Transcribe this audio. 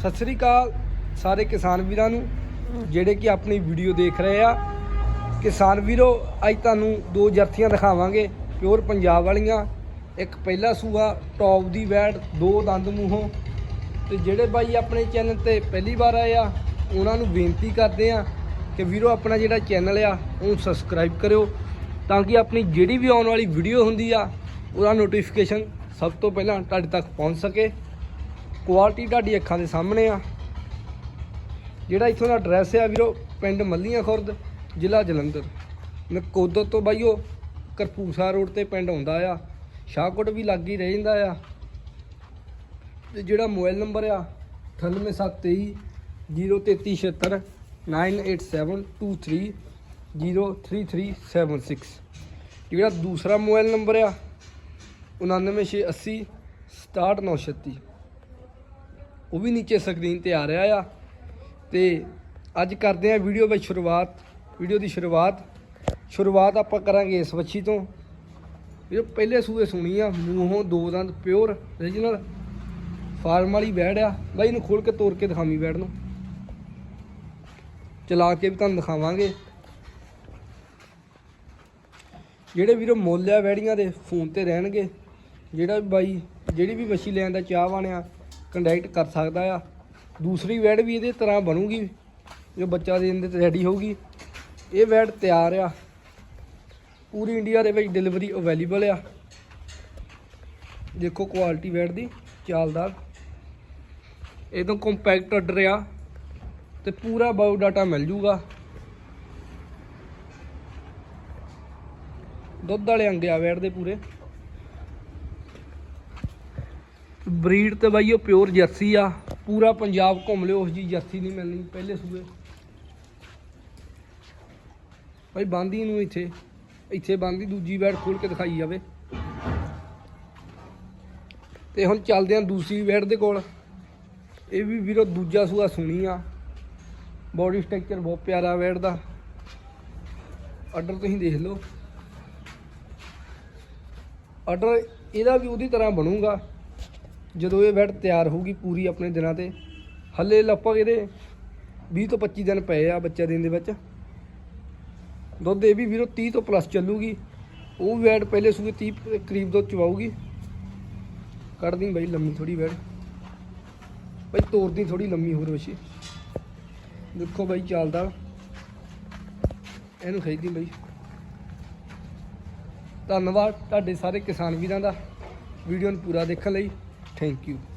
ਸਤਿ ਸ੍ਰੀ ਅਕਾਲ ਸਾਰੇ ਕਿਸਾਨ ਵੀਰਾਂ ਨੂੰ, ਜਿਹੜੇ ਕਿ ਆਪਣੀ ਵੀਡੀਓ ਦੇਖ ਰਹੇ ਆ। ਕਿਸਾਨ ਵੀਰੋ, ਅੱਜ ਤੁਹਾਨੂੰ ਦੋ ਜਰਸੀਆਂ ਦਿਖਾਵਾਂਗੇ, ਪਿਓਰ ਪੰਜਾਬ ਵਾਲੀਆਂ। ਇੱਕ ਪਹਿਲਾ ਸੂਆ, ਟੌਪ ਦੀ ਵੈਟ ਦੋ ਦੰਦ ਮੂੰਹੋਂ। ਤੇ ਜਿਹੜੇ ਬਾਈ ਆਪਣੇ ਚੈਨਲ ਤੇ ਪਹਿਲੀ ਵਾਰ ਆਏ ਆ, ਉਹਨਾਂ ਨੂੰ ਬੇਨਤੀ ਕਰਦੇ ਆ ਕਿ ਵੀਰੋ, ਆਪਣਾ ਜਿਹੜਾ ਚੈਨਲ ਆ, ਉਹਨੂੰ ਸਬਸਕ੍ਰਾਈਬ ਕਰਿਓ, ਤਾਂ ਕਿ ਆਪਣੀ ਜਿਹੜੀ ਵੀ ਆਉਣ ਵਾਲੀ ਵੀਡੀਓ ਹੁੰਦੀ ਆ, ਉਹਦਾ ਨੋਟੀਫਿਕੇਸ਼ਨ ਸਭ ਤੋਂ ਪਹਿਲਾਂ ਤੁਹਾਡੇ ਤੱਕ ਪਹੁੰਚ ਸਕੇ। ਕੁਆਲਿਟੀ ਤੁਹਾਡੀ ਅੱਖਾਂ ਦੇ ਸਾਹਮਣੇ ਆ। ਜਿਹੜਾ ਇੱਥੋਂ ਦਾ ਐਡਰੈਸ ਆ ਵੀਰੋ, ਪਿੰਡ ਮੱਲੀਆਂ ਖੁਰਦ, ਜ਼ਿਲ੍ਹਾ ਜਲੰਧਰ। ਨਕੋਦਰ ਤੋਂ ਬਾਈਓ ਕਰਪੂਸਾ ਰੋਡ ਤੇ ਪਿੰਡ ਆਉਂਦਾ ਆ। ਸ਼ਾਹਕੋਟ ਵੀ ਲੱਗ ਹੀ ਰਹਿ ਜਾਂਦਾ ਆ। ਤੇ ਜਿਹੜਾ ਮੋਬਾਈਲ ਨੰਬਰ ਆ 98723 03376 9872303376 ਜਿਹੜਾ ਦੂਸਰਾ ਮੋਬਾਈਲ ਨੰਬਰ ਆ 99680 67936 ਉਹ ਵੀ ਨੀਚੇ ਸਕਰੀਨ ਤੇ ਆ ਰਿਹਾ ਆ। ਤੇ ਅੱਜ ਕਰਦੇ ਆ ਵੀਡੀਓ ਵਿੱਚ ਸ਼ੁਰੂਆਤ, ਵੀਡੀਓ ਦੀ ਸ਼ੁਰੂਆਤ। ਸ਼ੁਰੂਆਤ ਆਪਾਂ ਕਰਾਂਗੇ ਇਸ ਵੱਛੀ ਤੋਂ। ਇਹ ਪਹਿਲੇ ਸੂਏ ਸੁਣੀ ਆ, ਮੂੰਹੋਂ ਦੋ ਦੰਦ ਪਿਓਰ origignal ਫਾਰਮ ਵਾਲੀ ਬੈੜ ਆ। ਬਾਈ, ਇਹਨੂੰ ਖੋਲ ਕੇ ਤੋੜ ਕੇ ਦਿਖਾਵੀਂ ਬੈੜ ਨੂੰ। ਚਲਾ ਕੇ ਵੀ ਤੁਹਾਨੂੰ ਦਿਖਾਵਾਂਗੇ। ਜਿਹੜੇ ਵੀਰੋ ਮੁੱਲ ਆ ਵੈੜੀਆਂ ਦੇ, ਫੋਨ ਤੇ ਰਹਿਣਗੇ। ਜਿਹੜਾ ਬਾਈ, ਜਿਹੜੀ ਵੀ ਮੱਛੀ ਲੈਣ ਦਾ ਚਾਹਵਾਨ ਆ ਕੰਟੈਕਟ ਕਰ ਸਕਦਾ ਆ। ਦੂਸਰੀ ਵੈਡ ਵੀ ਇਹਦੇ ਤਰ੍ਹਾਂ ਬਣੂਗੀ, ਜੋ ਬੱਚਾ ਦੇਣ ਦੇ ਰੈਡੀ ਹੋਊਗੀ। ਇਹ ਵੈਡ ਤਿਆਰ ਆ। ਪੂਰੀ ਇੰਡੀਆ ਦੇ ਵਿੱਚ ਡਿਲੀਵਰੀ ਅਵੇਲੇਬਲ ਆ। ਦੇਖੋ ਕੁਆਲਿਟੀ ਵੈਡ ਦੀ ਚਾਲਦਾਰ ਇਹ ਤੋਂ ਕੰਪੈਕਟ ਆਰਡਰ ਆ ਤੇ ਪੂਰਾ ਬਾਇਓ ਡਾਟਾ ਮਿਲ ਜੂਗਾ। ਦੁੱਧ ਵਾਲੇ ਅੰਡੇ ਆ ਵੈੜ ਦੇ ਪੂਰੇ। ਬਰੀਡ ਤੇ ਬਾਈ, ਉਹ ਪਿਓਰ ਜਰਸੀ ਆ। ਪੂਰਾ ਪੰਜਾਬ ਘੁੰਮ ਲਿਓ, ਉਸ ਜੀ ਜਰਸੀ ਨਹੀਂ ਮਿਲਣੀ, ਪਹਿਲੇ ਸੂਏ। ਬਾਈ, ਬਾਂਦੀ ਨੂੰ ਇੱਥੇ। ਇੱਥੇ ਬਾਂਦੀ ਦੂਜੀ ਵੈੜ ਖੋਲ ਕੇ ਦਿਖਾਈ ਜਾਵੇ। ਤੇ ਹੁਣ ਚੱਲਦੇ ਆਂ ਦੂਸਰੀ ਵੈੜ ਦੇ ਕੋਲ। ਇਹ ਵੀ ਵੀਰੋ ਦੂਜਾ ਸੂਆ ਸੁਣੀ ਆ। ਬੋਡੀ ਸਟਰਕਚਰ ਬਹੁਤ ਪਿਆਰਾ ਵੈੜ ਦਾ। ਆਰਡਰ ਤੁਸੀਂ ਦੇਖ ਲਓ। ਆਰਡਰ ਇਹਦਾ ਵੀ ਉਹਦੀ ਤਰ੍ਹਾਂ ਬਣੂਗਾ। ਜਦੋਂ ਇਹ ਬੈਡ ਤਿਆਰ ਹੋਊਗੀ ਪੂਰੀ ਆਪਣੇ ਦਿਨਾਂ ਤੇ, ਹੱਲੇ ਲਗਭਗ ਇਹਦੇ 20 ਤੋਂ 25 ਦਿਨ ਪਏ ਆ ਬੱਚਾ ਦੇਣ ਦੇ ਵਿੱਚ। ਦੁੱਧ ਇਹ ਵੀ ਵੀਰੋ 30 ਤੋਂ ਪਲੱਸ ਚੱਲੂਗੀ। ਉਹ ਵੈਡ ਪਹਿਲੇ ਸੂਏ 30 ਕਰੀਬ ਦੁੱਧ ਚਵਾਊਗੀ। ਕੱਢਦੀ ਬਾਈ ਲੰਮੀ ਥੋੜੀ ਵੈਡ ਬਾਈ ਤੋੜਦੀ ਥੋੜੀ ਲੰਮੀ ਹੋਰ ਵਸ਼ੀ। ਦੇਖੋ ਬਾਈ ਚੱਲਦਾ। ਇਹਨੂੰ ਖਰੀਦੀ ਬਈ। ਧੰਨਵਾਦ ਤੁਹਾਡੇ ਸਾਰੇ ਕਿਸਾਨ ਵੀਰਾਂ ਦਾ। ਵੀਡੀਓ ਨੂੰ ਪੂਰਾ ਦੇਖਣ ਲਈ। Thank you.